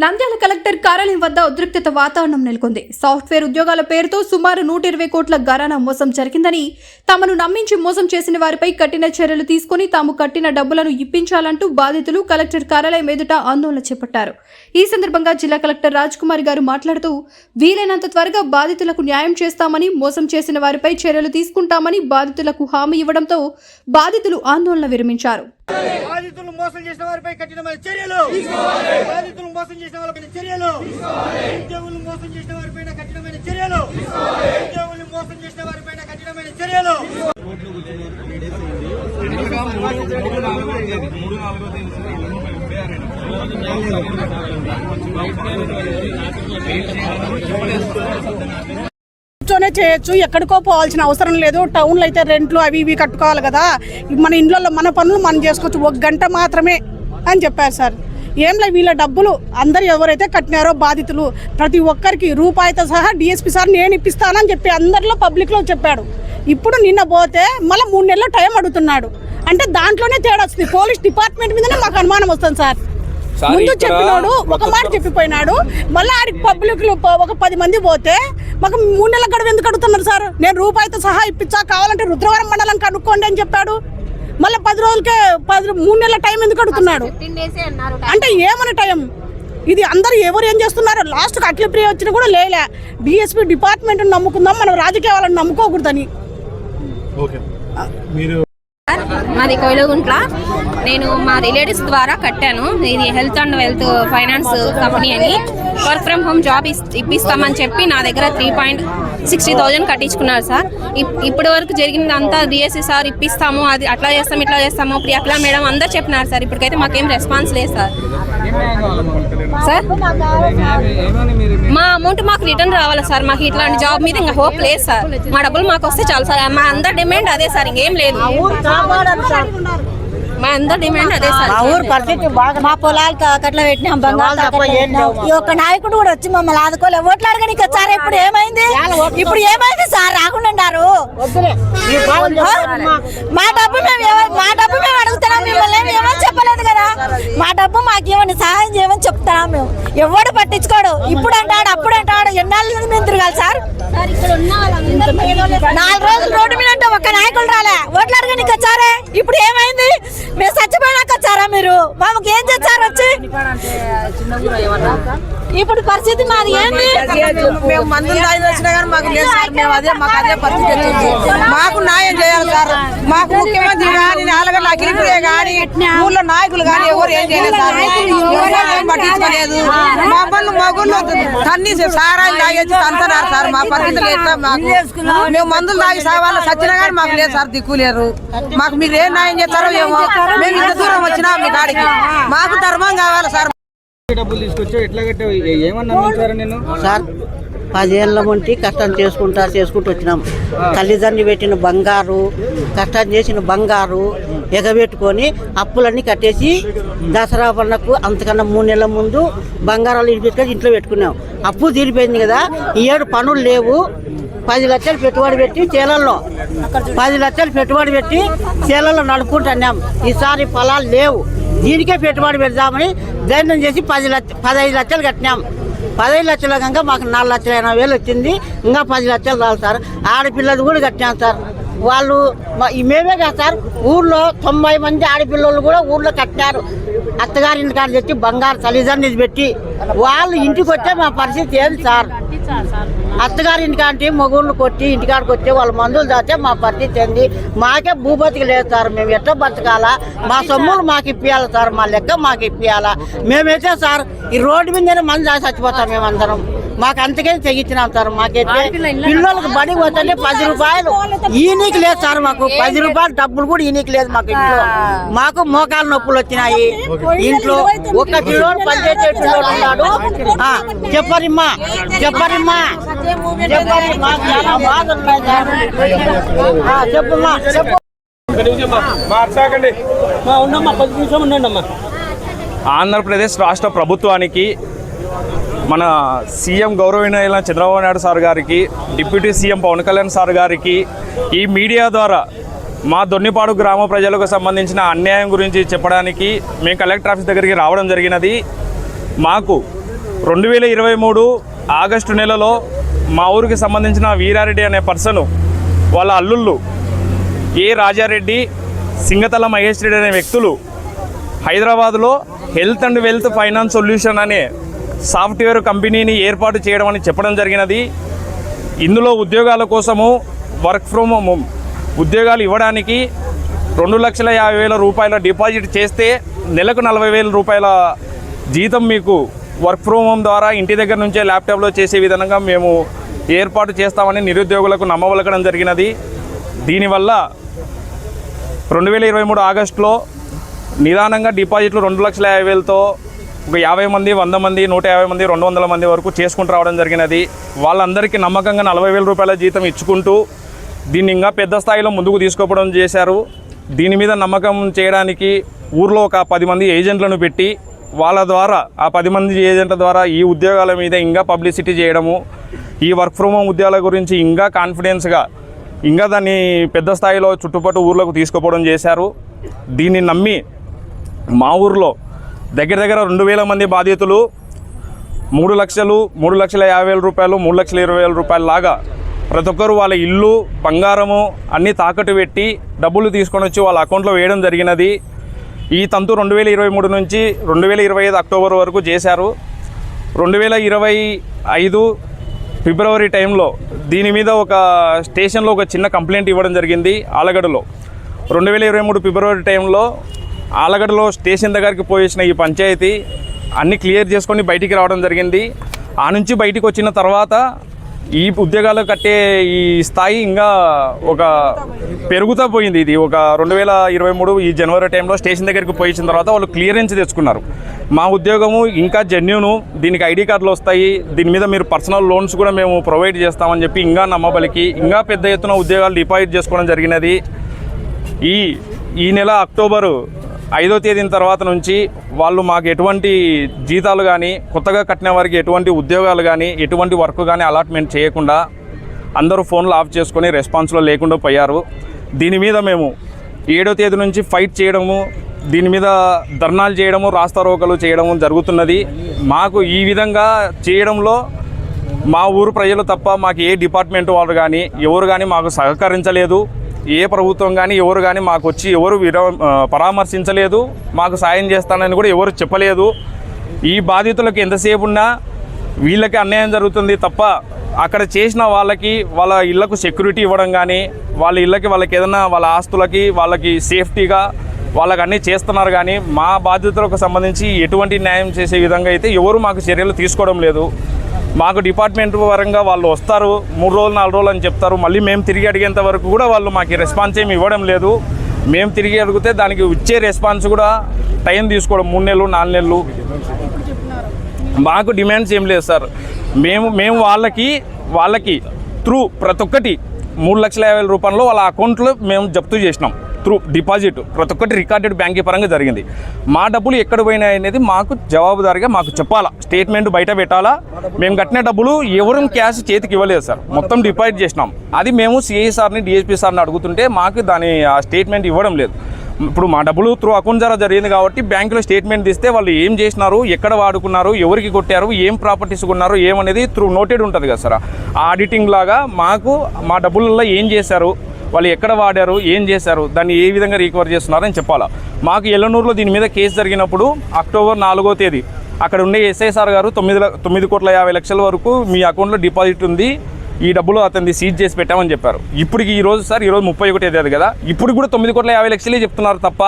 Nandyal collector కార్యాలయం వద్ద ఉద్రిక్తత వాతావరణం నెలకొంది. సాఫ్ట్వేర్ ఉద్యోగాల పేరుతో సుమారు నూట ఇరవై కోట్ల గరానా మోసం జరిగిందని తమను నమ్మించి మోసం చేసిన వారిపై కఠిన చర్యలు తీసుకుని తాము కట్టిన డబ్బులను ఇప్పించాలంటూ బాధితులు కలెక్టర్ కార్యాలయం ఎదుట ఆందోళన చేపట్టారు. ఈ సందర్భంగా జిల్లా కలెక్టర్ రాజ్ కుమార్ గారు మాట్లాడుతూ వీలైనంత త్వరగా బాధితులకు న్యాయం చేస్తామని మోసం చేసిన వారిపై చర్యలు తీసుకుంటామని బాధితులకు హామీ ఇవ్వడంతో బాధితులు ఆందోళన విరమించారు. బాధితులు మోసం చేసిన వారిపై కఠినమైన చర్యలు బాధితులు మోసం చేసిన వారిపై చర్యలు ఉద్యోగులు మోసం చేసిన వారిపైన కఠినమైన చర్యలు ఉద్యోగులు మోసం చేసిన వారిపైన కఠినమైన చర్యలు ఇంట్లోనే చేయొచ్చు. ఎక్కడికో పోవాల్సిన అవసరం లేదు. టౌన్లో అయితే రెంట్లు అవి ఇవి కట్టుకోవాలి కదా. మన ఇంట్లో మన పనులు మనం చేసుకోవచ్చు. ఒక గంట మాత్రమే అని చెప్పారు సార్. ఏం లేదు వీళ్ళ డబ్బులు అందరు ఎవరైతే కట్టినారో బాధితులు ప్రతి ఒక్కరికి రూపాయితో సహా డిఎస్పీ సార్ నేను ఇప్పిస్తానని చెప్పి అందరిలో పబ్లిక్లో చెప్పాడు. ఇప్పుడు నిన్న పోతే మళ్ళీ మూడు నెలల టైం అడుగుతున్నాడు. అంటే దాంట్లోనే తేడా వస్తుంది పోలీస్ డిపార్ట్మెంట్ మీదనే మాకు అనుమానం వస్తుంది సార్, ముందు చెప్పినాడు ఒక మాట చెప్పిపోయినాడు. మళ్ళీ ఆడికి పబ్లిక్ ఒక పది మంది పోతే మాకు మూడు నెలల గడువు ఎందుకు అడుగుతున్నారు సార్? నేను రూపాయితో సహా ఇప్పించా కావాలంటే రుద్రవరం మండలం కనుక్కోండి అని చెప్పాడు. మళ్ళీ పది రోజులకే పది మూడు నెలల టైం ఎందుకు అడుగుతున్నాడు? అంటే ఏమని టైం? ఇది అందరు ఎవరు ఏం చేస్తున్నారు? లాస్ట్ అఖిల ప్రియ వచ్చినా కూడా లేలే. డిఎస్పీ డిపార్ట్మెంట్ నమ్ముకుందాం మనం రాజకీయ వాళ్ళని నమ్ముకోకూడదని మాది కోయిలగుంట్ల. నేను మా రిలేటివ్స్ ద్వారా కట్టాను. ఇది health and wealth finance company అని. వర్క్ ఫ్రమ్ హోమ్ జాబ్ ఇప్పిస్తామని చెప్పి నా దగ్గర త్రీ పాయింట్ సిక్స్టీ థౌజండ్ కట్టించుకున్నారు సార్. ఇప్- ఇప్పటి వరకు జరిగిందంతా డిఎస్సి సార్ ఇప్పిస్తాము. అది అట్లా చేస్తాం ఇట్లా చేస్తాము. ప్రియాప్లా మేడం అందరు చెప్పినారు సార్. ఇప్పటికైతే మాకేం రెస్పాన్స్ లేదు సార్. సార్? మా అమౌంట్ మాకు రిటర్న్ రావాలి సార్? మాకు ఇట్లాంటి జాబ్ మీద ఇంకా హోప్ లేదు సార్. మా డబ్బులు మాకు వస్తే చాలు సార్. మా అందరి డిమాండ్ అదే సార్. ఇంకేం లేదు. మా అందరి డిమాండ్ అదే సార్. ఊరు పరిస్థితి బాగా మా పొలాలు తాకట్లో పెట్టినాం బంగారు. ఈ ఒక్క నాయకుడు కూడా వచ్చి మమ్మల్ని ఆదుకోలే. ఓట్లు అడగడానికి వచ్చారు? ఇప్పుడు ఏమైంది? ఇప్పుడు ఏమైంది సార్? రాకుండా ఉన్నారు. మా డబ్బు మేము ఏమ- మా డబ్బు మేము అడుగుతున్నాం మిమ్మల్ని ఏమి ఏమని చెప్పలేదు కదా. మా డబ్బు మాకు ఏమని సహాయం చేయమని చెప్తున్నాం మేము. ఎవడు పట్టించుకోడు. ఇప్పుడు అంటాడు అప్పుడు ఎన్నాళ్ళ నుంచి మేము తిరగాలి సార్? నాలుగు రోజులు రోడ్డు మీద అంటే ఒక్క నాయకులు రాలే. ఓట్లు అడగడానికి వచ్చారే ఇప్పుడు ఏమైంది? మేము చచ్చిపోయాక వచ్చారా మీరు? మాకు ఏం చేస్తారు వచ్చి? ఇప్పుడు పరిస్థితి మాది ఏంది? మేము మందులు తాగి వచ్చినా కానీ మాకు లేదు సార్. మేము అదే మాకు అదే పరిస్థితి మాకు న్యాయం చేయాలి సార్. మాకు ముఖ్యమంత్రి కానీ నాలుగల అఖిలప్రియ కానీ ఊళ్ళో నాయకులు కానీ ఎవరు ఏం చేయలేదు పట్టించుకోలేదు. మా పనులు మగుళ్ళు తన్ని సారాయి తాగేసి తంతన్నారు సార్. మా పరిస్థితులు ఎట్లా మాకు? మేము మందులు తాగి సావాలో? సచ్చినా కానీ మాకు లేదు సార్ దిక్కు లేరు మాకు మీరు ఏం న్యాయం చేస్తారో ఏమో. మేము ఇంత దూరం వచ్చినా మీ కాడికి. మాకు ధర్మం కావాలి సార్. డబ్బులు తీసుకొచ్చావు ఎట్లా కట్టావు? ఏమన్నా సార్ పదేళ్ళ ఉంటే కష్టం చేసుకుంటా చేసుకుంటూ వచ్చినాం. తల్లిదండ్రి పెట్టిన బంగారు కష్టం చేసిన బంగారు ఎగబెట్టుకొని అప్పులన్నీ కట్టేసి దసరా పండుగకు అంతకన్నా మూడు నెలల ముందు బంగారాలు ఇంటికి ఇంట్లో పెట్టుకున్నాం. అప్పు తీరిపోయింది కదా ఈ ఏడు పనులు లేవు. పది లక్షలు పెట్టుబడి పెట్టి చీలల్లో పది లక్షలు పెట్టుబడి పెట్టి చీలల్లో నడుపుకుంటున్నాం ఈసారి ఫలాలు లేవు. దీనికే పెట్టుబడి పెడదామని ధైర్యం చేసి పది లక్ష పదహైదు లక్షలు కట్టినాం. పదహైదు లక్షల కనుక మాకు నాలుగు లక్షల ఎనభై వేలు వచ్చింది. ఇంకా పది లక్షలు రాదు సార్ ఆడపిల్లలు కూడా కట్టాం సార్ వాళ్ళు మేమే కాదు సార్. ఊర్లో తొంభై మంది ఆడపిల్లలు కూడా ఊర్లో కట్టారు అత్తగారింటి కాడ తెచ్చి బంగారు తల్లిదండ్రులు పెట్టి వాళ్ళు ఇంటికి వచ్చే మా పరిస్థితి ఏంది సార్? అత్తగారి ఇంటికాంటి మగుళ్ళు కొట్టి ఇంటికాడికి వచ్చి వాళ్ళ మందులు దాచే మా పరిస్థితి ఏంది? మాకే భూపతికి లేదు సార్. మేము ఎట్లా బతకాలా? మా సొమ్ములు మాకు ఇప్పియాలి సార్? మా లెక్క మాకు ఇప్పియాలా? మేమైతే సార్ ఈ రోడ్డు మీదనే మంది దాచి చచ్చిపోతాం మేమందరం. మాకు అంతకే తెగించినాం సార్. మాకైతే పిల్లలకు బడి పోతే పది రూపాయలు. ఈనీకి లేదు సార్ మాకు. పది రూపాయలు డబ్బులు కూడా ఈనీకి లేదు మాకు ఇంట్లో. మాకు మోకాలు నొప్పులు వచ్చినాయి. ఇంట్లో ఒక పిల్లోడు పనిచేసే పిల్లోడు ఉన్నాడు. ఆ, చెప్పరిమ్మా చెప్పరిమ్మా చెప్పరిమ్మా చాలా బాధ ఉన్నాయి సార్. ఆ, చెప్పుమ్మా చెప్పు. ఆంధ్రప్రదేశ్ రాష్ట్ర ప్రభుత్వానికి మన సీఎం గౌరవనీయుల చంద్రబాబు నాయుడు సార్ గారికి deputy CM Pavan Kalyan sir గారికి ఈ మీడియా ద్వారా మా దొన్నిపాడు గ్రామ ప్రజలకు సంబంధించిన అన్యాయం గురించి చెప్పడానికి మేము కలెక్టర్ ఆఫీస్ దగ్గరికి రావడం జరిగినది. మాకు రెండు వేల ఇరవై మూడు ఆగస్టు నెలలో మా ఊరికి సంబంధించిన వీరారెడ్డి అనే పర్సను వాళ్ళ అల్లుళ్ళు ఏ రాజారెడ్డి సింగతల మహేష్ రెడ్డి అనే వ్యక్తులు హైదరాబాద్లో health and wealth finance solution అనే సాఫ్ట్వేర్ కంపెనీని ఏర్పాటు చేయడం అని చెప్పడం జరిగినది. ఇందులో ఉద్యోగాల కోసము వర్క్ ఫ్రమ్ హోమ్ ఉద్యోగాలు ఇవ్వడానికి రెండు లక్షల యాభై వేల రూపాయల డిపాజిట్ చేస్తే నెలకు నలభై వేల రూపాయల జీతం మీకు వర్క్ ఫ్రమ్ హోమ్ ద్వారా ఇంటి దగ్గర నుంచే ల్యాప్టాప్లో చేసే విధంగా మేము ఏర్పాటు చేస్తామని నిరుద్యోగులకు నమ్మవలకడం జరిగినది. దీనివల్ల రెండు వేల ఇరవై మూడు ఆగస్టులో నిదానంగా డిపాజిట్లు రెండు లక్షల యాభై వేలతో ఒక యాభై మంది వంద మంది నూట యాభై మంది రెండు వందల మంది వరకు చేసుకుంటూ రావడం జరిగినది. వాళ్ళందరికీ నమ్మకంగా నలభై వేల రూపాయల జీతం ఇచ్చుకుంటూ దీన్ని ఇంకా పెద్ద స్థాయిలో ముందుకు తీసుకోవడం చేశారు. దీని మీద నమ్మకం చేయడానికి ఊర్లో ఒక పది మంది ఏజెంట్లను పెట్టి వాళ్ళ ద్వారా ఆ పది మంది ఏజెంట్ల ద్వారా ఈ ఉద్యోగాల మీద ఇంకా పబ్లిసిటీ చేయడము ఈ వర్క్ ఫ్రమ్ హోమ్ ఉద్యోగాల గురించి ఇంకా కాన్ఫిడెన్స్గా ఇంకా దాన్ని పెద్ద స్థాయిలో చుట్టుపట్టు ఊర్లకు తీసుకుపోవడం చేశారు. దీన్ని నమ్మి మా ఊర్లో దగ్గర దగ్గర రెండు వేల మంది బాధితులు మూడు లక్షలు మూడు లక్షల యాభై వేల రూపాయలు మూడు లక్షల ఇరవై వేల రూపాయల లాగా ప్రతి ఒక్కరు వాళ్ళ ఇల్లు బంగారము అన్నీ తాకట్టు పెట్టి డబ్బులు తీసుకొని వచ్చి వాళ్ళ అకౌంట్లో వేయడం జరిగినది. ఈ తంతు రెండు వేల ఇరవై మూడు నుంచి రెండు వేల ఇరవై ఐదు అక్టోబర్ వరకు చేశారు. రెండు వేల ఇరవై ఐదు ఫిబ్రవరి టైంలో దీని మీద ఒక స్టేషన్లో ఒక చిన్న కంప్లైంట్ ఇవ్వడం జరిగింది ఆలగడలో రెండు వేల ఇరవై మూడు ఫిబ్రవరి టైంలో ఆలగడలో స్టేషన్ దగ్గరికి పోయేసిన ఈ పంచాయతీ అన్ని క్లియర్ చేసుకొని బయటికి రావడం జరిగింది. ఆ నుంచి బయటికి వచ్చిన తర్వాత ఈ ఉద్యోగాలు కట్టే ఈ స్థాయి ఇంకా ఒక పెరుగుతూ పోయింది ఇది. ఒక రెండు వేల ఇరవై మూడు ఈ జనవరి టైంలో స్టేషన్ దగ్గరికి పోయించిన తర్వాత వాళ్ళు క్లియరెన్స్ తెచ్చుకున్నారు. మా ఉద్యోగము ఇంకా జెన్యును దీనికి ఐడి కార్డులు వస్తాయి. దీని మీద మీరు పర్సనల్ లోన్స్ కూడా మేము ప్రొవైడ్ చేస్తామని చెప్పి ఇంకా నమ్మబలికి ఇంకా పెద్ద ఎత్తున ఉద్యోగాలు డిపాజిట్ చేసుకోవడం జరిగినది. ఈ ఈ నెల అక్టోబరు ఐదో తేదీన తర్వాత నుంచి వాళ్ళు మాకు ఎటువంటి జీతాలు కానీ కొత్తగా కట్టిన వారికి ఎటువంటి ఉద్యోగాలు కానీ ఎటువంటి వర్క్ కానీ అలాట్మెంట్ చేయకుండా అందరూ ఫోన్లు ఆఫ్ చేసుకొని రెస్పాన్స్లో లేకుండా పోయారు. దీని మీద మేము ఏడో తేదీ నుంచి ఫైట్ చేయడము దీని మీద ధర్నాలు చేయడము రాస్తారోకలు చేయడము జరుగుతున్నది. మాకు ఈ విధంగా చేయడంలో మా ఊరు ప్రజలు తప్ప మాకు ఏ డిపార్ట్మెంట్ వాళ్ళు కానీ ఎవరు కానీ మాకు సహకరించలేదు. ఏ ప్రభుత్వం కానీ ఎవరు కానీ మాకు వచ్చి ఎవరు విరా పరామర్శించలేదు మాకు సాయం చేస్తానని కూడా ఎవరు చెప్పలేదు. ఈ బాధితులకు ఎంతసేపు ఉన్నా వీళ్ళకి అన్యాయం జరుగుతుంది తప్ప అక్కడ చేసిన వాళ్ళకి వాళ్ళ ఇళ్ళకు సెక్యూరిటీ ఇవ్వడం కానీ వాళ్ళ ఇళ్ళకి వాళ్ళకి ఏదైనా వాళ్ళ ఆస్తులకి వాళ్ళకి సేఫ్టీగా వాళ్ళకి అన్నీ చేస్తున్నారు కానీ మా బాధ్యతలకు సంబంధించి ఎటువంటి న్యాయం చేసే విధంగా అయితే ఎవరు మాకు చర్యలు తీసుకోవడం లేదు. మాకు డిపార్ట్మెంట్ పరంగా వాళ్ళు వస్తారు మూడు రోజులు నాలుగు రోజులు అని చెప్తారు. మళ్ళీ మేము తిరిగి అడిగేంత వరకు కూడా వాళ్ళు మాకు రెస్పాన్స్ ఏమి ఇవ్వడం లేదు. మేము తిరిగి అడిగితే దానికి ఇచ్చే రెస్పాన్స్ కూడా టైం తీసుకోవడం మూడు నెలలు నాలుగు నెలలు. మాకు డిమాండ్స్ ఏం లేదు సార్. మేము మేము వాళ్ళకి వాళ్ళకి త్రూ ప్రతి ఒక్కటి మూడు లక్షల యాభై వేల రూపాయలు వాళ్ళ అకౌంట్లో మేము జప్తు చేసినాం. త్రూ డిపాజిట్ ప్రతి ఒక్కటి రికార్డెడ్ బ్యాంకింగ్ పరంగా జరిగింది. మా డబ్బులు ఎక్కడ పోయినాయి అనేది మాకు జవాబుదారిగా మాకు చెప్పాలా. స్టేట్మెంట్ బయట పెట్టాలా. మేము కట్టిన డబ్బులు ఎవరు క్యాష్ చేతికి ఇవ్వలేదు సార్. మొత్తం డిపాజిట్ చేసినాం. అది మేము సిఐ సార్ని డిఎస్పీ సార్ని అడుగుతుంటే మాకు దాని ఆ స్టేట్మెంట్ ఇవ్వడం లేదు. ఇప్పుడు మా డబ్బులు త్రూ అకౌంట్ ద్వారా జరిగింది కాబట్టి బ్యాంకులో స్టేట్మెంట్ తీస్తే వాళ్ళు ఏం చేసినారు ఎక్కడ వాడుకున్నారు ఎవరికి కొట్టారు ఏం ప్రాపర్టీస్ కొన్నారు ఏమనేది త్రూ నోటెడ్ ఉంటుంది కదా సార్. ఆ ఆడిటింగ్ లాగా మాకు మా డబ్బులలో ఏం చేశారు వాళ్ళు ఎక్కడ వాడారు ఏం చేశారు దాన్ని ఏ విధంగా రికవర్ చేస్తున్నారని చెప్పాలా. మాకు ఎల్లనూరులో దీని మీద కేసు జరిగినప్పుడు అక్టోబర్ నాలుగో తేదీ అక్కడ ఉండే ఎస్ఐసార్ గారు తొమ్మిది తొమ్మిది కోట్ల యాభై లక్షల వరకు మీ అకౌంట్లో డిపాజిట్ ఉంది ఈ డబ్బులు అతన్ని సీజ్ చేసి పెట్టామని చెప్పారు. ఇప్పటికి ఈ రోజు సార్ ఈ రోజు ముప్పై ఒకటి తేదీ కదా. ఇప్పుడు కూడా తొమ్మిది కోట్ల యాభై లక్షలే చెప్తున్నారు తప్ప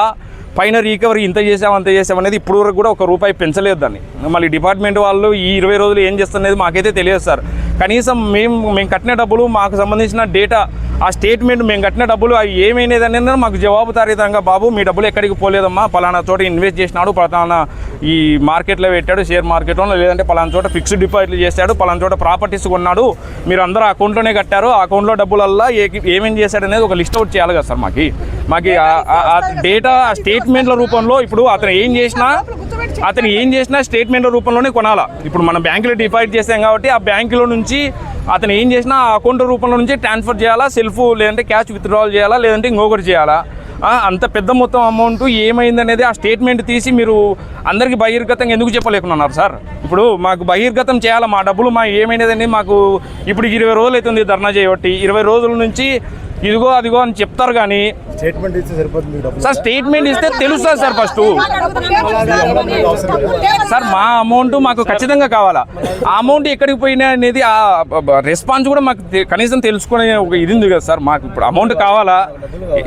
పైన రీకవరీ ఇంత చేసాం అంత చేసాం అనేది ఇప్పుడు వరకు కూడా ఒక రూపాయి పెంచలేదు దాన్ని. మళ్ళీ డిపార్ట్మెంట్ వాళ్ళు ఈ ఇరవై రోజులు ఏం చేస్తున్నది మాకైతే తెలియదు సార్. కనీసం మేము మేము కట్టిన డబ్బులు మాకు సంబంధించిన డేటా ఆ స్టేట్మెంట్ మేము కట్టిన డబ్బులు అవి ఏమైనది అనేది మాకు జవాబుదారీతంగా బాబు మీ డబ్బులు ఎక్కడికి పోలేదమ్మా. పలానా చోట ఇన్వెస్ట్ చేసినాడు పలానా ఈ మార్కెట్లో పెట్టాడు షేర్ మార్కెట్లో లేదంటే పలానా చోట ఫిక్స్డ్ డిపాజిట్లు చేశాడు పలానా చోట ప్రాపర్టీస్ కొన్నాడు. మీరు అందరూ అకౌంట్లోనే కట్టారు. ఆ అకౌంట్లో డబ్బులల్లా ఏ ఏమేం చేశాడు అనేది ఒక లిస్ట్ అవుట్ చేయాలి కదా సార్ మాకు. మాకు డేటా ఆ స్టేట్మెంట్ల రూపంలో ఇప్పుడు అతను ఏం చేసినా అతను ఏం చేసినా స్టేట్మెంట్ రూపంలోనే కొనాలా. ఇప్పుడు మనం బ్యాంకులో డిపాజిట్ చేసాం కాబట్టి ఆ బ్యాంకులో నుంచి అతను ఏం చేసినా ఆ అకౌంట్ రూపంలో నుంచి ట్రాన్స్ఫర్ చేయాలా సెల్ఫ్ లేదంటే క్యాష్ విత్డ్రాల్ చేయాలా లేదంటే ఇంకొకటి చేయాలా? అంత పెద్ద మొత్తం అమౌంట్ ఏమైంది అనేది ఆ స్టేట్మెంట్ తీసి మీరు అందరికీ బహిర్గతంగా ఎందుకు చెప్పలేకున్నారు సార్? ఇప్పుడు మాకు బహిర్గతం చేయాలి? మా డబ్బులు మా ఏమైనదని మాకు ఇప్పుడు ఇరవై రోజులు అవుతుంది ధర్నా చేయబట్టి. ఇరవై రోజుల నుంచి ఇదిగో అదిగో అని చెప్తారు కానీ స్టేట్మెంట్ ఇస్తే సరిపోతుంది సార్ స్టేట్మెంట్ ఇస్తే తెలుస్తుంది సార్ ఫస్ట్. సార్ మా అమౌంట్ మాకు ఖచ్చితంగా కావాలా? ఆ అమౌంట్ ఎక్కడికి పోయినా అనేది ఆ రెస్పాన్స్ కూడా మాకు కనీసం తెలుసుకునే ఒక ఇది ఉంది కదా సార్ మాకు ఇప్పుడు అమౌంట్ కావాలా?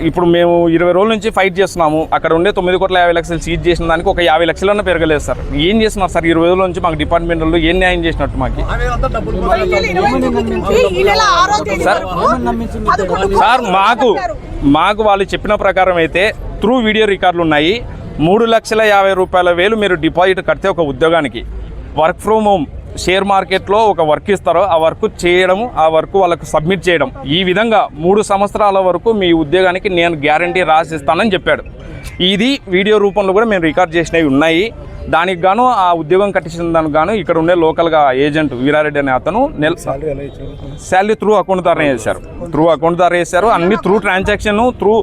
ఇప్పుడు మేము ఇరవై రోజుల నుంచి ఫైట్ చేస్తున్నాము. అక్కడ ఉండే తొమ్మిది కోట్ల యాభై లక్షలు సీజ్ చేసిన దానికి ఒక యాభై లక్షలన్నా పెరగలేదు సార్. ఏం చేస్తున్నారు సార్? ఇరవై రోజుల నుంచి మాకు డిపార్ట్మెంట్లో ఏం న్యాయం చేసినట్టు మాకు? సార్ సార్ మాకు మాకు వాళ్ళు చెప్పిన ప్రకారం అయితే త్రూ వీడియో రికార్డులు ఉన్నాయి. మూడు లక్షల యాభై రూపాయల వేలు మీరు డిపాజిట్ కడితే ఒక ఉద్యోగానికి. వర్క్ ఫ్రమ్ హోమ్ షేర్ మార్కెట్లో ఒక వర్క్ ఇస్తారో ఆ వర్క్ చేయడం ఆ వర్క్ వాళ్ళకు సబ్మిట్ చేయడం. ఈ విధంగా మూడు సంవత్సరాల వరకు మీ ఉద్యోగానికి నేను గ్యారంటీ రాసిస్తానని చెప్పాడు. ఇది వీడియో రూపంలో కూడా మేము రికార్డ్ చేసినవి ఉన్నాయి. దానికి గాను ఆ ఉద్యోగం కట్టించిన దానికి గాను ఇక్కడ ఉండే లోకల్గా ఏజెంట్ వీరారెడ్డి అనే అతను నెల శాలరీ త్రూ అకౌంట్ ద్వారా చేశారు. త్రూ అకౌంట్ ద్వారా చేశారు. అన్ని through transaction through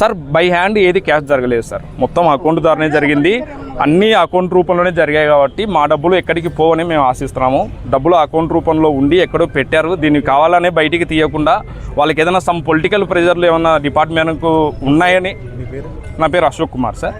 sir by hand ఏది క్యాష్ జరగలేదు సార్ మొత్తం అకౌంట్ ద్వారానే జరిగింది. అన్ని అకౌంట్ రూపంలోనే జరిగాయి కాబట్టి మా డబ్బులు ఎక్కడికి పోవని మేము ఆశిస్తున్నాము. డబ్బులు అకౌంట్ రూపంలో ఉండి ఎక్కడో పెట్టారు. దీన్ని కావాలనే బయటికి తీయకుండా వాళ్ళకి ఏదైనా సమ్ పొలిటికల్ ప్రెజర్లు ఏమన్నా డిపార్ట్మెంట్కు ఉన్నాయని నా పేరు అశోక్ కుమార్ సార్